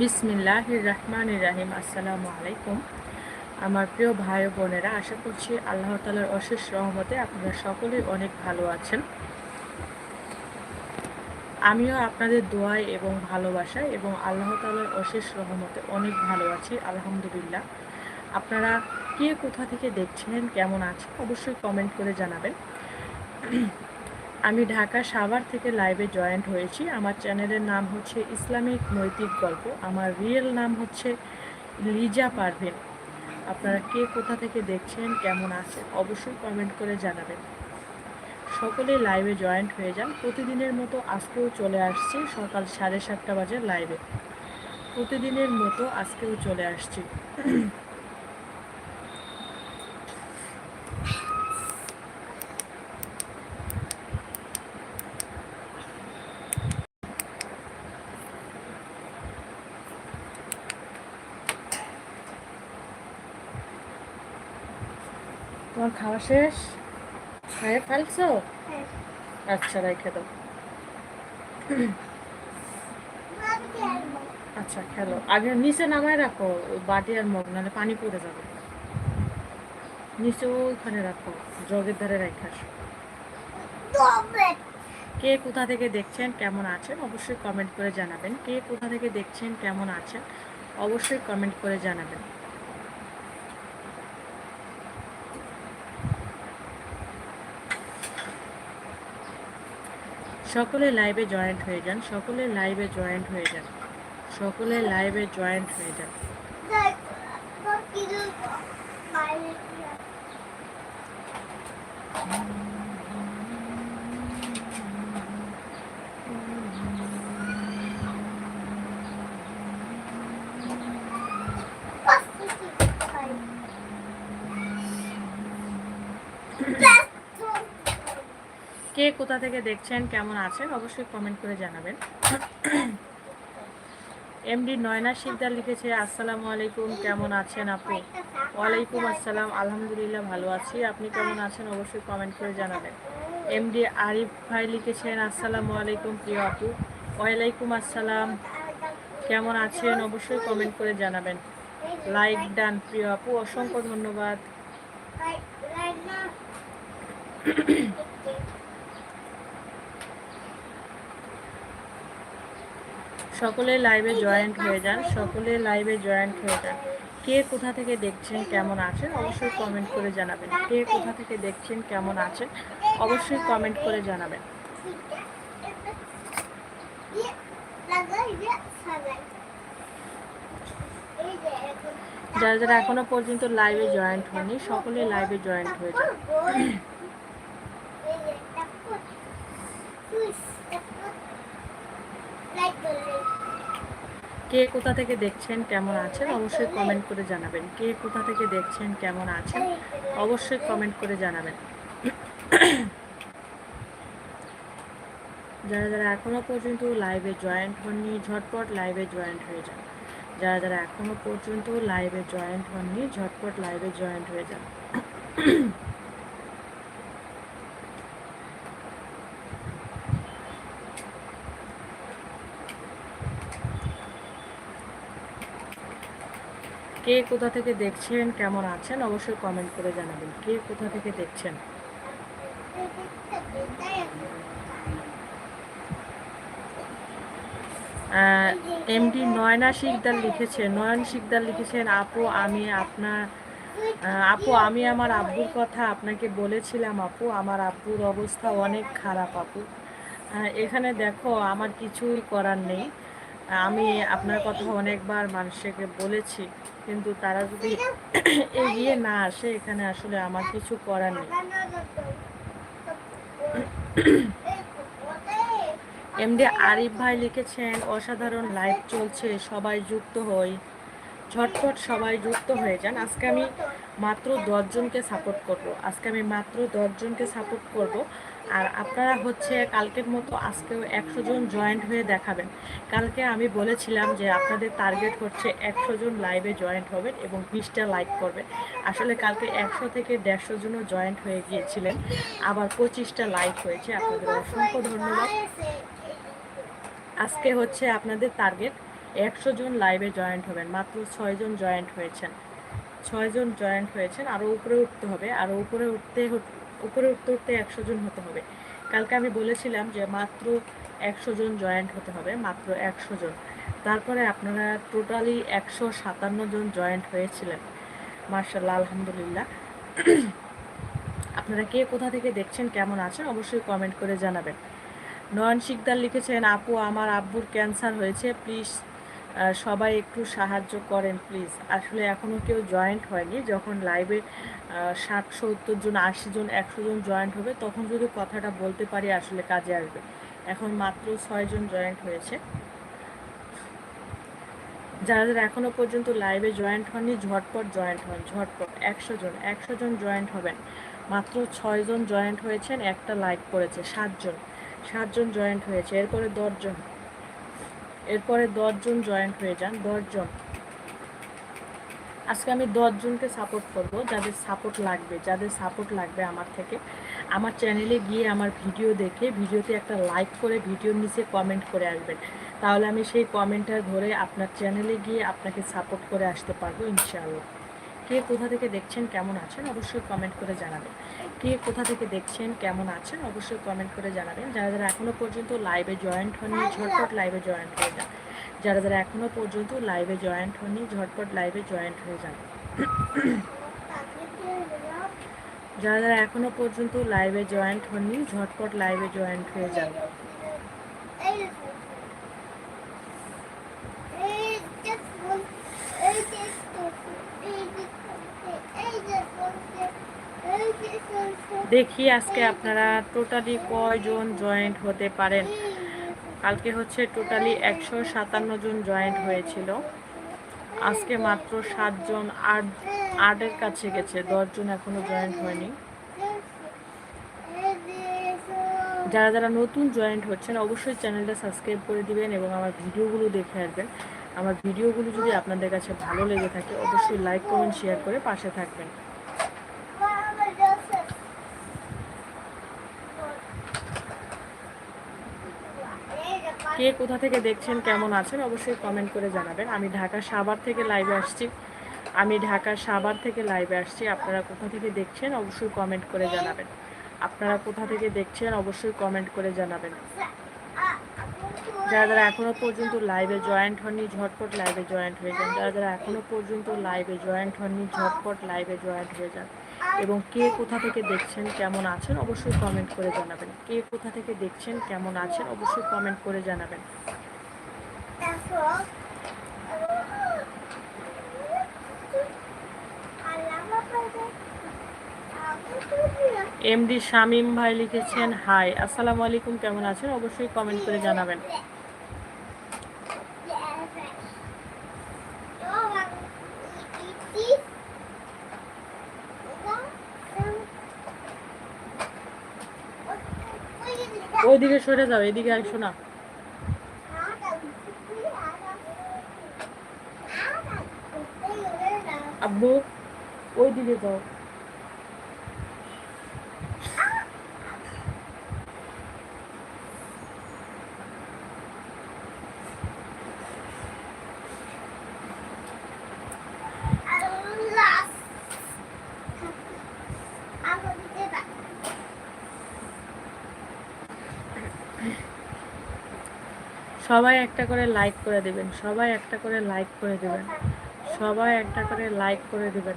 বিসমিল্লাহ রহমান রাহিম আসসালামু আলাইকুম আমার প্রিয় ভাই বোনেরা, আশা করছি আল্লাহ তালার অশেষ রহমতে আপনারা সকলেই অনেক ভালো আছেন। আমিও আপনাদের দোয়ায় এবং ভালোবাসায় এবং আল্লাহ তালার অশেষ রহমতে অনেক ভালো আছি, আলহামদুলিল্লাহ। আপনারা কে কোথা থেকে দেখছেন, কেমন আছেন, অবশ্যই কমেন্ট করে জানাবেন। আমি ঢাকা সাভার থেকে লাইভে জয়েন্ট হয়েছি। আমার চ্যানেলের নাম হচ্ছে ইসলামিক নৈতিক গল্প। আমার রিয়েল নাম হচ্ছে লিজা পারভিন। আপনারা কে কোথা থেকে দেখছেন, কেমন আছেন, অবশ্যই কমেন্ট করে জানাবেন। সকলে লাইভে জয়েন্ট হয়ে যান। প্রতিদিনের মতো আজকেও চলে আসছি সকাল সাড়ে সাতটা বাজে লাইভে প্রতিদিনের মতো আজকেও চলে আসছি। খাওয়া শেষ? খাইয়ে ফেলছো? আচ্ছা রেখে দাও। আচ্ছা খেলো। আগে নিচে নামায় রাখো বাটি আর মগ নাহলে পানি পড়ে যাবে। নিচে ওইখানে রাখো জগের ধারে রেখে আসো। কে কোথা থেকে দেখছেন কেমন আছেন অবশ্যই কমেন্ট করে জানাবেন। কে কোথা থেকে দেখছেন কেমন আছেন অবশ্যই কমেন্ট করে জানাবেন। সকলে লাইভে জয়েন্ট হয়ে যান, সকলে লাইভে জয়েন্ট হয়ে যান, সকলে লাইভে জয়েন্ট হয়ে যান কে কোথা থেকে দেখছেন, কেমন আছেন, অবশ্যই কমেন্ট করে জানাবেন। এমডি নয়না শিকদার লিখেছে, আসসালামু আলাইকুম, কেমন আছেন আপু ওয়ালাইকুম আসসালাম, আলহামদুলিল্লাহ ভালো আছি। আপনি কেমন আছেন, অবশ্যই কমেন্ট করে জানাবেন। এমডি আরিফ ভাই লিখেছেন, আসসালামু আলাইকুম, প্রিয় আপু। ওয়ালাইকুম আসসালাম, কেমন আছেন, অবশ্যই কমেন্ট করে জানাবেন। লাইক ডান প্রিয় আপু, অসংখ্য ধন্যবাদ। সকলে লাইভে জয়েন্ট হয়ে যান, সকলে লাইভে জয়েন্ট হয়ে যান। কে কোথা থেকে দেখছেন কেমন আছেন, অবশ্যই কমেন্ট করে জানাবেন। কে কোথা থেকে দেখছেন কেমন আছেন, অবশ্যই কমেন্ট করে জানাবেন। যারা যারা এখনও পর্যন্ত লাইভে জয়েন্ট হয়নি সকলে লাইভে জয়েন্ট হয়ে যান। কে কোথা থেকে দেখছেন কেমন আছেন, অবশ্যই কমেন্ট করে জানাবেন। কে কোথা থেকে দেখছেন কেমন আছেন, অবশ্যই কমেন্ট করে জানাবেন। যারা যারা এখনও পর্যন্ত লাইভে জয়েন্ট হননি, ঝটপট লাইভে জয়েন্ট হয়ে যান। যারা যারা এখনও পর্যন্ত লাইভে জয়েন্ট হননি, ঝটপট লাইভে জয়েন্ট হয়ে যান। কে কোথা থেকে দেখছেন, কেমন আছেন, অবশ্যই কমেন্ট করে জানাবেন। কে কোথা থেকে দেখছেন? এমডি নয়না শিকদার লিখেছে, নয়ন শিকদার লিখেছেন, আপু, আমি আপনার আপু, আমি আমার আব্বুর কথা আপনাকে বলেছিলাম, আপু, আমার আব্বুর অবস্থা অনেক খারাপ, আপু। এখানে দেখো, আমার কিছুই করার নেই। আমি আপনার কথা অনেকবার মানুষকে বলেছি, কিন্তু তারা যদি এগিয়ে না আসে, এখানে আসলে আমার কিছু করার নেই। এমডি আরিফ ভাই লিখেছেন, অসাধারণ লাইভ চলছে, সবাই যুক্ত হই, ঝটপট সবাই যুক্ত হয়ে যান। আজকে আমি মাত্র দশজনকে সাপোর্ট করব। আজকে আমি মাত্র দশজনকে সাপোর্ট করব। আর আপনারা হচ্ছে কালকের মতো আজকেও একশো জন জয়েন্ট হয়ে দেখাবেন। কালকে আমি বলেছিলাম যে আপনাদের টার্গেট হচ্ছে একশো জন লাইভে জয়েন্ট হবেন এবং বিশটা লাইক করবেন। আসলে কালকে একশো থেকে দেড়শো জনও জয়েন্ট হয়ে গিয়েছিলেন। আবার পঁচিশটা লাইক হয়েছে। আপনাদের অসংখ্য ধন্যবাদ। আজকে হচ্ছে আপনাদের টার্গেট একশো জন লাইভে জয়েন্ট হবেন। মাত্র ছয়জন জয়েন্ট হয়েছেন। ছয়জন জয়েন্ট হয়েছেন। আরও উপরে উঠতে হবে। আরও উপরে উঠতে উপরে উঠতে একশো জন হতে হবে। কালকে আমি বলেছিলাম যে মাত্র একশো জন জয়েন্ট হতে হবে, মাত্র একশো জন। তারপরে আপনারা টোটালি একশো সাতান্ন জন জয়েন্ট হয়েছিলেন। মার্শাল্লাহ আলহামদুলিল্লাহ। আপনারা কে কোথা থেকে দেখছেন, কেমন আছেন, অবশ্যই কমেন্ট করে জানাবেন। নয়ন শিকদার লিখেছেন, আপু, আমার আব্বুর ক্যান্সার হয়েছে প্লিজ সবাই একটু সাহায্য করেন প্লিজ আসলে এখনও কেউ জয়েন্ট হয়নি। যখন লাইভে ষাট সত্তর জন, আশি জন, একশো জন জয়েন্ট হবে, তখন যদি কথাটা বলতে পারি, আসলে কাজে আসবে। এখন মাত্র ছয়জন জয়েন্ট হয়েছে। যারা যারা এখনও পর্যন্ত লাইভে জয়েন্ট হননি, ঝটপট জয়েন্ট হন, ঝটপট। একশো জন একশো জন জয়েন্ট হবেন। মাত্র ছয়জন জয়েন্ট হয়েছেন, একটা লাইক করেছে সাতজন সাতজন জয়েন্ট হয়েছে, এরপরে দশজন এরপরে দশজন জয়েন্ট হয়ে যান দশজন আজকে আমি দশজনকে সাপোর্ট করব, যাদের সাপোর্ট লাগবে, যাদের সাপোর্ট লাগবে আমার থেকে। আমার চ্যানেলে গিয়ে আমার ভিডিও দেখে ভিডিওতে একটা লাইক করে ভিডিওর নিচে কমেন্ট করে আসবেন। তাহলে আমি সেই কমেন্টটা ধরে আপনার চ্যানেলে গিয়ে আপনাকে সাপোর্ট করে আসতে পারব, ইনশাআল্লাহ। কে কোথা থেকে দেখছেন, কেমন আছেন, অবশ্যই কমেন্ট করে জানাবেন। কে কোথা থেকে দেখছেন, কেমন আছেন, অবশ্যই কমেন্ট করে জানাবেন। যারা যারা এখনও পর্যন্ত লাইভে জয়েন্ট হননি, ঝটপট লাইভে জয়েন্ট হয়ে যান। যারা যারা এখনও পর্যন্ত লাইভে জয়েন্ট হননি, ঝটপট লাইভে জয়েন্ট হয়ে যান। যারা যারা এখনও পর্যন্ত লাইভে জয়েন্ট হননি, ঝটপট লাইভে জয়েন্ট হয়ে যান। দেখি আজকে আপনারা টোটালি কয়জন জয়েন্ট হতে পারেন। কালকে হচ্ছে টোটালি একশো সাতান্ন জন জয়েন্ট হয়েছিল। আজকে মাত্র সাতজন, আট, আটের কাছে গেছে, দশজন এখনও জয়েন্ট হয়নি। যারা যারা নতুন জয়েন্ট হচ্ছেন, অবশ্যই চ্যানেলটা সাবস্ক্রাইব করে দিবেন এবং আমার ভিডিওগুলো দেখে আসবেন। আমার ভিডিওগুলো যদি আপনাদের কাছে ভালো লেগে থাকে, অবশ্যই লাইক কমেন্ট শেয়ার করে পাশে থাকবেন। কে কোথা থেকে দেখছেন, কেমন আছেন, অবশ্যই কমেন্ট করে জানাবেন। আমি ঢাকা সাভার থেকে লাইভে আসছি। আমি ঢাকার সাভার থেকে লাইভে আসছি। আপনারা কোথা থেকে দেখছেন, অবশ্যই কমেন্ট করে জানাবেন। আপনারা কোথা থেকে দেখছেন, অবশ্যই কমেন্ট করে জানাবেন। যারা যারা এখনও পর্যন্ত লাইভে জয়েন্ট হননি, ঝটপট লাইভে জয়েন্ট হয়ে যান। যারা যারা এখনও পর্যন্ত লাইভে জয়েন্ট হননি, ঝটপট লাইভে জয়েন্ট হয়ে যান। এবং কে কোথা থেকে দেখছেন কেমন আছেন অবশ্যই কমেন্ট করে জানাবেন। কে কোথা থেকে দেখছেন কেমন আছেন অবশ্যই কমেন্ট করে জানাবেন। এমডি শামিম ভাই লিখেছেন হাই আসসালামু আলাইকুম, কেমন আছেন? অবশ্যই কমেন্ট করে জানাবেন। ওইদিকে সরে যাও এদিকে আসো না আব্বু ওইদিকে যাও। সবাই একটা করে লাইক করে দেবেন, সবাই একটা করে লাইক করে দেবেন, সবাই একটা করে লাইক করে দেবেন।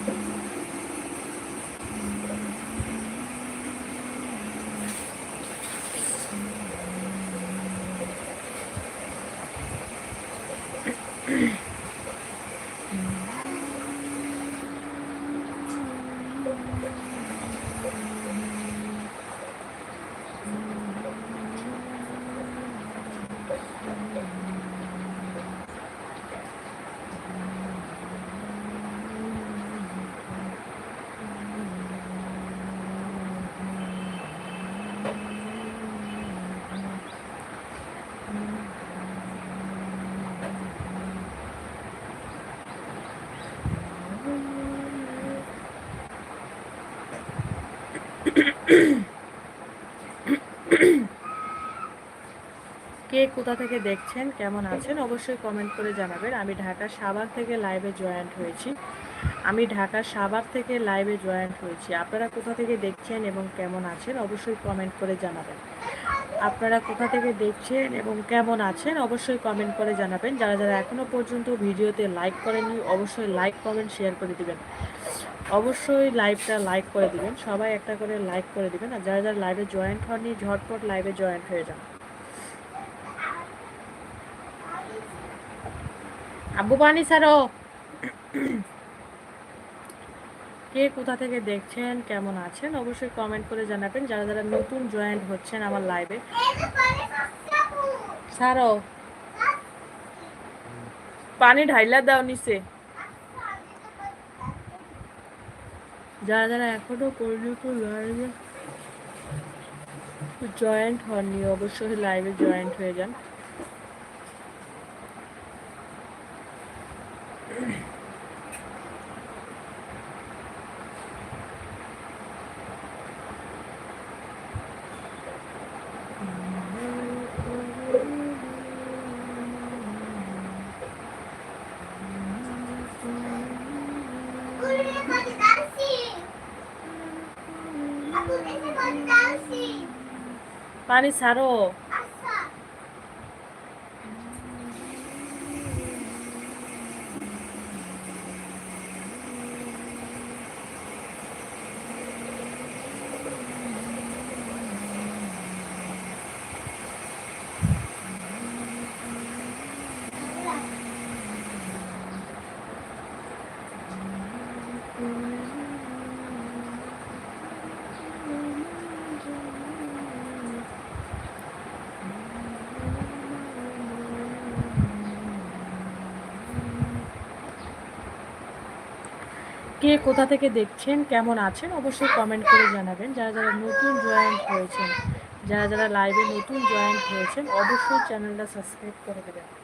কে কোথা থেকে দেখছেন, কেমন আছেন, অবশ্যই কমেন্ট করে জানাবেন। আমি ঢাকা সাভার থেকে লাইভে জয়েন্ট হয়েছি। আমি ঢাকা সাভার থেকে লাইভে জয়েন্ট হয়েছি। আপনারা কোথা থেকে দেখছেন এবং কেমন আছেন, অবশ্যই কমেন্ট করে জানাবেন। আপনারা কোথা থেকে দেখছেন এবং কেমন আছেন, অবশ্যই কমেন্ট করে জানাবেন। যারা যারা এখনও পর্যন্ত ভিডিওতে লাইক করেননি, অবশ্যই লাইক কমেন্ট শেয়ার করে দিবেন। অবশ্যই লাইভটা লাইক করে দিবেন। সবাই একটা করে লাইক করে দিবেন। আর যারা যারা লাইভে জয়েন্ট হননি, ঝটপট লাইভে জয়েন্ট হয়ে যান। আব্বু পানি ছাড়ো। কে কোথা থেকে দেখছেন, কেমন আছেন, অবশ্যই কমেন্ট করে জানাবেন। যারা যারা নতুন জয়েন্ট হচ্ছেন আমার লাইভে ছাড়ো। পানি ঢাইলা দাও নিচে। যারা যারা এখনও পর্যন্ত লাইভে জয়েন্ট হননি অবশ্যই লাইভে জয়েন্ট হয়ে যান। পানি ছাড়ো কোথা থেকে দেখছেন, কেমন আছেন, অবশ্যই কমেন্ট করে জানাবেন। যারা যারা নতুন জয়েন্ট হয়েছেন, যারা যারা লাইভে নতুন জয়েন্ট হয়েছেন, অবশ্যই চ্যানেলটা সাবস্ক্রাইব করে দেবেন।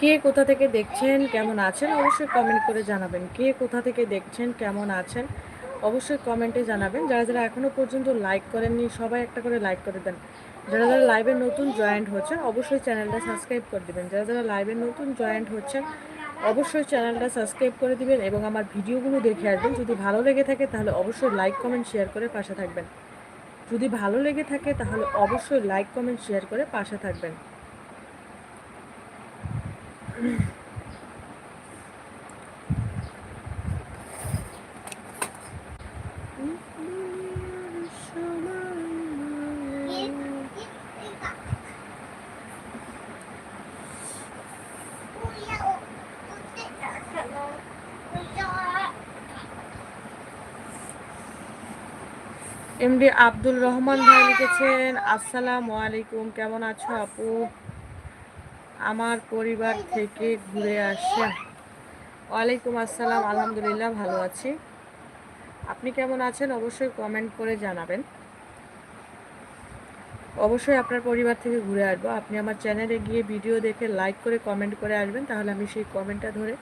কে কোথা থেকে দেখছেন, কেমন আছেন, অবশ্যই কমেন্ট করে জানাবেন। কে কোথা থেকে দেখছেন, কেমন আছেন, অবশ্যই কমেন্টে জানাবেন। যারা যারা এখনও পর্যন্ত লাইক করেননি, সবাই একটা করে লাইক করে দেন। যারা যারা লাইভে নতুন জয়েন্ট হচ্ছেন, অবশ্যই চ্যানেলটা সাবস্ক্রাইব করে দেবেন। যারা যারা লাইভে নতুন জয়েন্ট হচ্ছেন, অবশ্যই চ্যানেলটা সাবস্ক্রাইব করে দিবেন এবং আমার ভিডিওগুলো দেখে আসবেন। যদি ভালো লেগে থাকে, তাহলে অবশ্যই লাইক কমেন্ট শেয়ার করে পাশে থাকবেন। যদি ভালো লেগে থাকে, তাহলে অবশ্যই লাইক কমেন্ট শেয়ার করে পাশে থাকবেন। এমডি আব্দুল রহমান ভাই লিখেছেন আসসালামু আলাইকুম কেমন আছো আপু? আমার পরিবার থেকে ঘুরে আসেন। ওয়ালাইকুম আসসালাম, আলহামদুলিল্লাহ ভালো আছি। আপনি কেমন আছেন? অবশ্যই কমেন্ট করে জানাবেন। অবশ্যই আপনার পরিবার থেকে ঘুরে আসব। আপনি আমার চ্যানেলে গিয়ে ভিডিও দেখে লাইক করে কমেন্ট করে আসবেন, তাহলে আমি সেই কমেন্টটা ধরে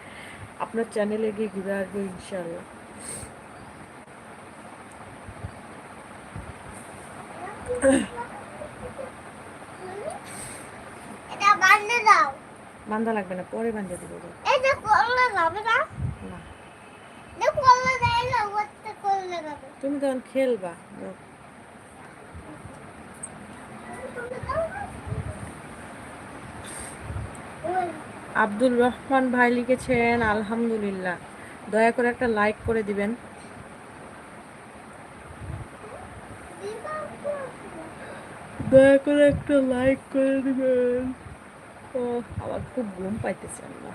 আপনার চ্যানেলে গিয়ে ঘুরে আসব ইনশাল্লাহ এটা বান্ধে দাও বান্ধা লাগবে না পরে বান্ধে দেবো করলে যাবে না? না। করলে দেয় না করলে যাবে। তুমি তখন খেলবা আব্দুল রহমান ভাই লিখেছেন আলহামদুলিল্লাহ। দয়া করে একটা লাইক করে দিবেন। দয়া করে একটা লাইক করে দিবেন। ও আমার খুব ঘুম পাইতেছে আল্লাহ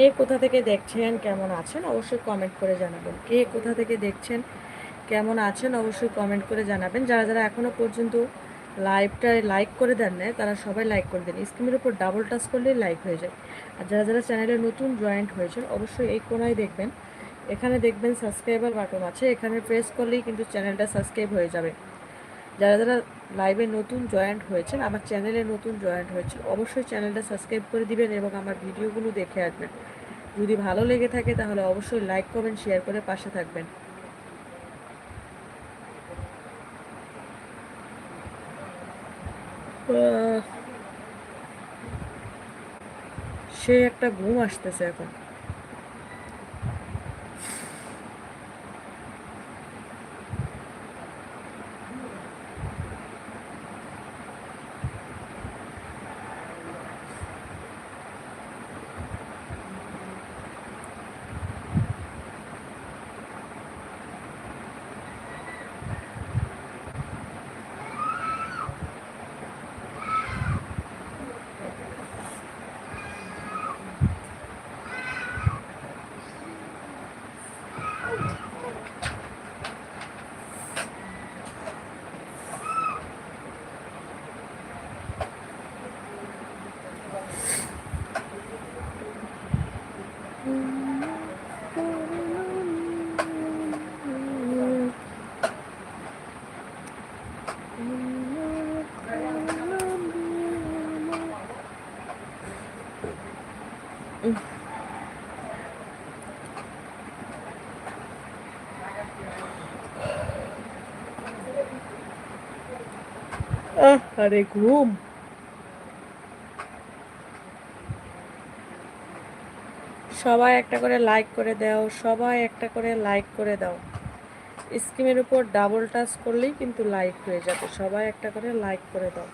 কে কোথা থেকে দেখছেন, কেমন আছেন, অবশ্যই কমেন্ট করে জানাবেন। কে কোথা থেকে দেখছেন, কেমন আছেন, অবশ্যই কমেন্ট করে জানাবেন। যারা যারা এখনও পর্যন্ত লাইভটায় লাইক করে দেন না তারা সবাই লাইক করে দেন। স্ক্রিনের উপর ডাবল টাচ করলেই লাইক হয়ে যায়। আর যারা যারা চ্যানেলে নতুন জয়েন্ট হয়েছেন, অবশ্যই এই কোনায় দেখবেন। এখানে দেখবেন সাবস্ক্রাইবার বাটন আছে। এখানে প্রেস করলেই কিন্তু চ্যানেলটা সাবস্ক্রাইব হয়ে যাবে। যারা যারা লাইভে নতুন জয়েন্ট হয়েছেন, আমার চ্যানেলে নতুন জয়েন্ট হয়েছে অবশ্যই চ্যানেলটা সাবস্ক্রাইব করে দিবেন এবং আমার ভিডিওগুলো দেখে আসবেন। যদি ভালো লেগে থাকে তাহলে অবশ্যই লাইক কমেন্ট শেয়ার করে পাশে থাকবেন। সে একটা ঘুম আসতেছে এখন। আরে ঘুম। সবাই একটা করে লাইক করে দাও, সবাই একটা করে লাইক করে দাও। স্কিমের উপর ডাবল টাচ করলেই কিন্তু লাইক হয়ে যাবে, সবাই একটা করে লাইক করে দাও।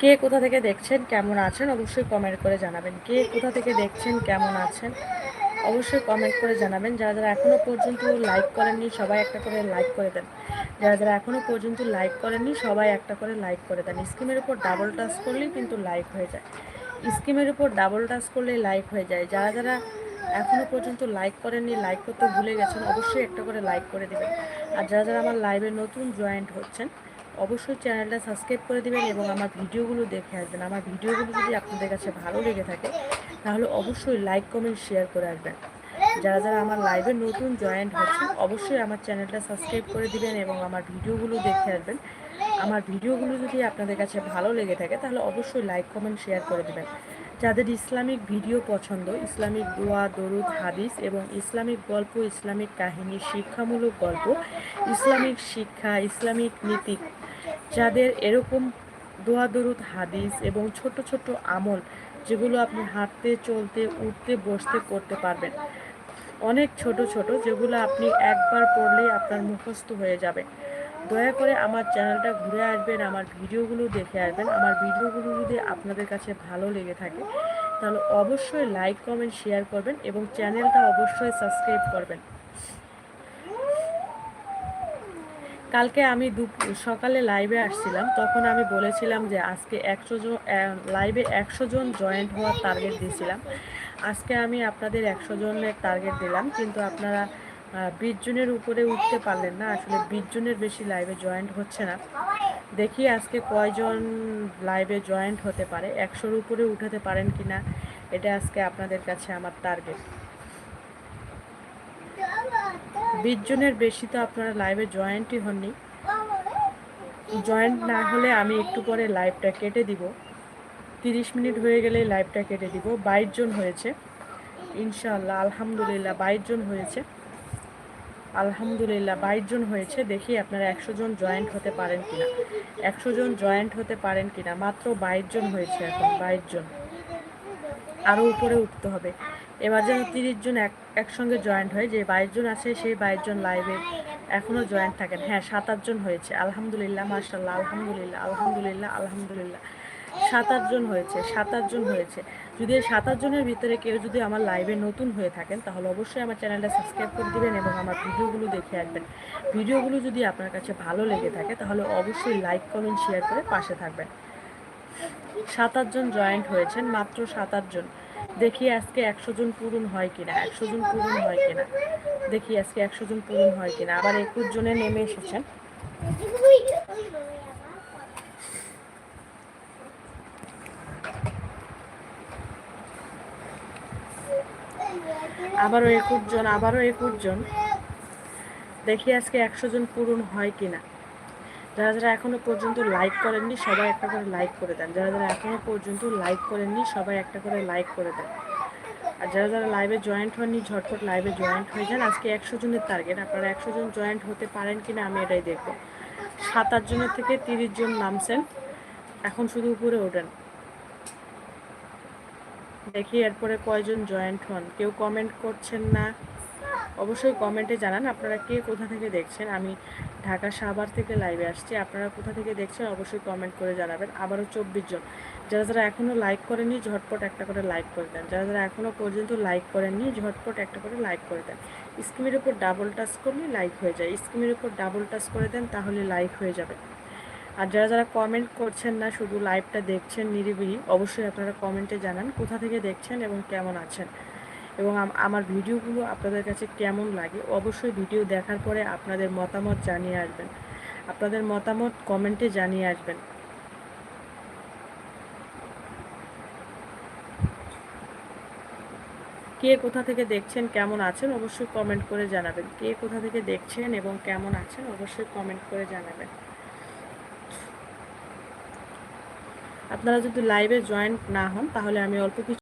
কে কোথা থেকে দেখছেন, কেমন আছেন, অবশ্যই কমেন্ট করে জানাবেন। কে কোথা থেকে দেখছেন, কেমন আছেন, অবশ্যই কমেন্ট করে জানাবেন। যারা যারা এখনও পর্যন্ত লাইক করেননি, সবাই একটা করে লাইক করে দেন। যারা যারা এখনও পর্যন্ত লাইক করেননি, সবাই একটা করে লাইক করে দেন। স্কিমের উপর ডাবল টাচ করলেই কিন্তু লাইক হয়ে যায়। স্কিমের উপর ডাবল টাচ করলেই লাইক হয়ে যায়। যারা যারা এখনও পর্যন্ত লাইক করেননি লাইক করতে ভুলে গেছেন, অবশ্যই একটা করে লাইক করে দেবেন। আর যারা যারা আমার লাইভে নতুন জয়েন্ট হচ্ছেন অবশ্যই চ্যানেলটা সাবস্ক্রাইব করে দেবেন এবং আমার ভিডিওগুলো দেখে আসবেন। আমার ভিডিওগুলো যদি আপনাদের কাছে ভালো লেগে থাকে, তাহলে অবশ্যই লাইক, কমেন্ট, শেয়ার করে আসবেন। যারা যারা আমার লাইভে নতুন জয়েন্ট হচ্ছে অবশ্যই আমার চ্যানেলটা সাবস্ক্রাইব করে দিবেন এবং আমার ভিডিওগুলো দেখে আসবেন। আমার ভিডিওগুলো যদি আপনাদের কাছে ভালো লেগে থাকে, তাহলে অবশ্যই লাইক, কমেন্ট, শেয়ার করে দেবেন। যাদের ইসলামিক ভিডিও পছন্দ, ইসলামিক দোয়া, দরুদ, হাদিস এবং ইসলামিক গল্প, ইসলামিক কাহিনী, শিক্ষামূলক গল্প, ইসলামিক শিক্ষা, ইসলামিক নীতি যাদের এরকম দোয়া দরুদ, হাদিস এবং ছোট ছোট আমল যেগুলো আপনি হাঁটতে, চলতে, উঠতে, বসতে করতে পারবেন। অনেক ছোট ছোট যেগুলো আপনি একবার পড়লেই আপনার মুখস্থ হয়ে যাবে। দয়া করে আমার চ্যানেলটা ঘুরে আসবেন, আমার ভিডিওগুলো দেখে আসবেন। আমার ভিডিওগুলো যদি আপনাদের কাছে ভালো লেগে থাকে, তাহলে অবশ্যই লাইক, কমেন্ট, শেয়ার করবেন এবং চ্যানেলটা অবশ্যই সাবস্ক্রাইব করবেন। কালকে আমি সকালে লাইভে আসছিলাম, তখন আমি বলেছিলাম যে আজকে একশো জন লাইভে একশো জন জয়েন্ট হওয়ার টার্গেট দিয়েছিলাম। আজকে আমি আপনাদের একশো জনের টার্গেট দিলাম, কিন্তু আপনারা বিশ জনের উপরে উঠতে পারলেন না, আসলে বিশ জনের বেশি লাইভে জয়েন্ট হচ্ছে না। দেখি আজকে কয়জন লাইভে জয়েন্ট হতে পারে, একশোর উপরে উঠাতে পারেন কি না এটা আজকে আপনাদের কাছে আমার টার্গেট বিশ জনের বেশি তো আপনারা লাইভে জয়েন্টই হননি। জয়েন্ট না হলে আমি একটু পরে লাইভটা কেটে দিব। তিরিশ মিনিট হয়ে গেলেই লাইভটা কেটে দিব। বাইশ জন হয়েছে। ইনশাআল্লাহ, আলহামদুলিল্লাহ বাইশ জন হয়েছে। আলহামদুলিল্লাহ বাইশ জন হয়েছে। দেখি আপনারা একশো জন জয়েন্ট হতে পারেন কিনা। একশো জন জয়েন্ট হতে পারেন কিনা। মাত্র বাইশ জন হয়েছে এখন, বাইশ জন। আরও উপরে উঠতে হবে। এবার যেন তিরিশ জন এক, একসঙ্গে জয়েন্ট হয়, যে বাইশ জন আছে, সেই বাইশ জন লাইভে এখনও জয়েন্ট থাকেন। হ্যাঁ সাত আটজন হয়েছে। আলহামদুলিল্লাহ মার্শাল্লাহ আলহামদুলিল্লাহ আলহামদুলিল্লাহ আলহামদুলিল্লাহ। সাত আটজন হয়েছে, সাত আটজন হয়েছে। যদি এই সাত আটজনের ভিতরে কেউ যদি আমার লাইভে নতুন হয়ে থাকেন, তাহলে অবশ্যই আমার চ্যানেলটা সাবস্ক্রাইব করে দিবেন এবং আমার ভিডিওগুলো দেখে আসবেন। ভিডিওগুলো যদি আপনার কাছে ভালো লেগে থাকে, তাহলে অবশ্যই লাইক কমেন্ট শেয়ার করে পাশে থাকবেন। সাত আটজন জয়েন্ট হয়েছেন, মাত্র সাত আটজন দেখি আজকে একশো জন পূরণ হয় কিনা, একশো জন পূরণ হয় কিনা। দেখি আজকে একশো জন পূরণ হয় কিনা। আবার একুশ জনে নেমে এসেছেন। আবারও একুশ জন, আবারও একুশ জন। দেখি আজকে একশো জন পূরণ হয় কিনা। যারা যারা এখনও পর্যন্ত লাইক করেননি, সবাই একটা করে লাইক করে দেন। যারা যারা এখনও পর্যন্ত লাইক করেননি, সবাই একটা করে লাইক করে দেন। আর যারা যারা লাইভে জয়েন্ট হননি, ঝটপট লাইভে জয়েন্ট হয়ে যান। আজকে একশো জনের টার্গেট আপনারা একশো জন জয়েন্ট হতে পারেন কিনা আমি এটাই দেখব। সাত, আট জনের থেকে তিরিশ জন নামছেন। এখন শুধু উপরে ওঠেন। দেখি এরপরে কয়জন জয়েন্ট হন। কেউ কমেন্ট করছেন না। অবশ্যই কমেন্টে জানান আপনারা কে কোথা থেকে দেখছেন। আমি ঢাকা সাভার থেকে লাইভে আসছি। আপনারা কোথা থেকে দেখছেন অবশ্যই কমেন্ট করে জানাবেন। আবারও চব্বিশ জন। যারা যারা এখনও লাইক করেননি, ঝটপট একটা করে লাইক করে দেন। যারা যারা এখনও পর্যন্ত লাইক করেননি, ঝটপট একটা করে লাইক করে দেন। স্ক্রিমের উপর ডাবল টাচ করলে লাইক হয়ে যায়। স্ক্রিমের উপর ডাবল টাচ করে দেন, তাহলে লাইক হয়ে যাবে। আর যারা যারা কমেন্ট করছেন না, শুধু লাইভটা দেখছেন নিরিবিলি, অবশ্যই আপনারা কমেন্টে জানান কোথা থেকে দেখছেন এবং কেমন আছেন। এবং আমার ভিডিওগুলো আপনাদের কাছে কেমন লাগে অবশ্যই ভিডিও দেখার পরে আপনাদের মতামত জানিয়ে আসবেন। আপনাদের মতামত কমেন্টে জানিয়ে আসবেন। কে কোথা থেকে দেখছেন, কেমন আছেন, অবশ্যই কমেন্ট করে জানাবেন। কে কোথা থেকে দেখছেন এবং কেমন আছেন, অবশ্যই কমেন্ট করে জানাবেন। আপনারা যদি লাইভে জয়েন না হন, তাহলে আমি অল্প কিছু